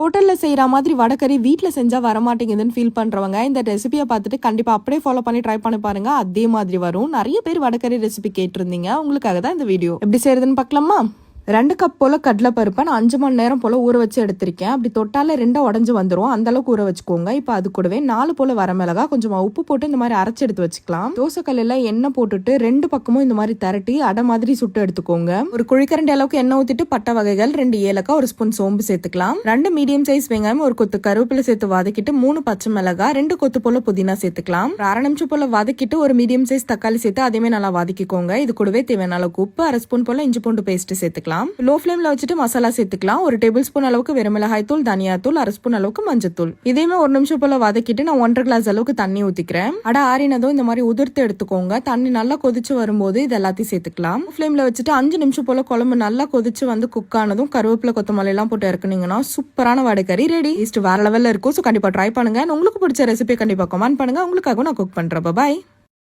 ஹோட்டலில் செய்கிற மாதிரி வடக்கறி வீட்டில் செஞ்சால் வரமாட்டேங்குதுன்னு ஃபீல் பண்ணுறவங்க இந்த ரெசிபியை பார்த்துட்டு கண்டிப்பாக அப்படியே ஃபாலோ பண்ணி ட்ரை பண்ணி பாருங்கள் அதே மாதிரி வரும். நிறைய பேர் வடக்கறி ரெசிபி கேட்டிருந்தீங்க. உங்களுக்காக தான் இந்த வீடியோ எப்படி செய்யறதுன்னு பார்க்கலாமா? ரெண்டு கப் போல் கடலை பருப்பை நான் அஞ்சு மணி நேரம் போல் ஊற வச்சு எடுத்திருக்கேன். அப்படி தொட்டாலே ரெண்டாக உடஞ்சி வந்துடும் அந்த அளவுக்கு ஊற வச்சுக்கோங்க. இப்போ அது கூடவே நாலு போல் வரமிளகா கொஞ்சமாக உப்பு போட்டு இந்த மாதிரி அரைச்சி எடுத்து வச்சுக்கலாம். தோசைக்கல்லில் எண்ணெய் போட்டுட்டு ரெண்டு பக்கமும் இந்த மாதிரி திரட்டி அடை மாதிரி சுட்டு எடுத்துக்கோங்க. ஒரு குழிக்கரண்டி அளவுக்கு எண்ணெய் ஊற்றிட்டு பட்டை வகைகள் ரெண்டு ஏலக்காய் ஒரு ஸ்பூன் சோம்பு சேர்த்துக்கலாம். ரெண்டு மீடியம் சைஸ் வெங்காயம் ஒரு கொத்து கருவேப்பிலை சேர்த்து வதக்கிட்டு மூணு பச்சை மிளகாய் ரெண்டு கொத்து போல் புதினா சேர்த்துக்கலாம். அரை நிமிஷம் போல் வதக்கிட்டு ஒரு மீடியம் சைஸ் தக்காளி சேர்த்து அதேமே நல்லா வதக்கிக்கோங்க. இது கூடவே தேவையான அளவுக்கு உப்பு அரை ஸ்பூன் போல் இஞ்சி பூண்டு பேஸ்ட் சேர்த்துக்கலாம். லோ ஃப்ளேம்ல வச்சுட்டு மசாலா சேர்த்துக்கலாம். ஒரு டேபிள் ஸ்பூன் அளவுக்கு வெறும் மிளகாய் தூள் தனியா தூள் அரை ஸ்பூன் அளவுக்கு மஞ்சத்தூள் இதையுமே ஒரு நிமிஷம் போல வதக்கிட்டு நான் ஒன்றரை கிளாஸ் அளவுக்கு தண்ணி ஊத்திக்கிறேன். அட ஆறினதும் இந்த மாதிரி உதிர்த்து எடுத்துக்கோங்க. தண்ணி நல்லா கொதிச்சு வரும்போது இது எல்லாத்தையும் சேர்த்துக்கலாம். ஃப்ளேமில் வச்சுட்டு அஞ்சு நிமிஷம் போல குழம்பு நல்லா கொதிச்சு வந்து குக் ஆனதும் கருவேப்பிலை கொத்தமல்லி எல்லாம் போட்டு இறக்குனீங்கன்னா சூப்பரான வடைக்கறி ரெடி ஈஸ்ட் வேற லெவல்ல இருக்கும். ஸோ கண்டிப்பா ட்ரை பண்ணுங்க. உங்களுக்கு பிடிச்ச ரெசிபி கண்டிப்பா கமெண்ட் பண்ணுங்க. உங்களுக்காக நான் குக் பண்றேன். பாய்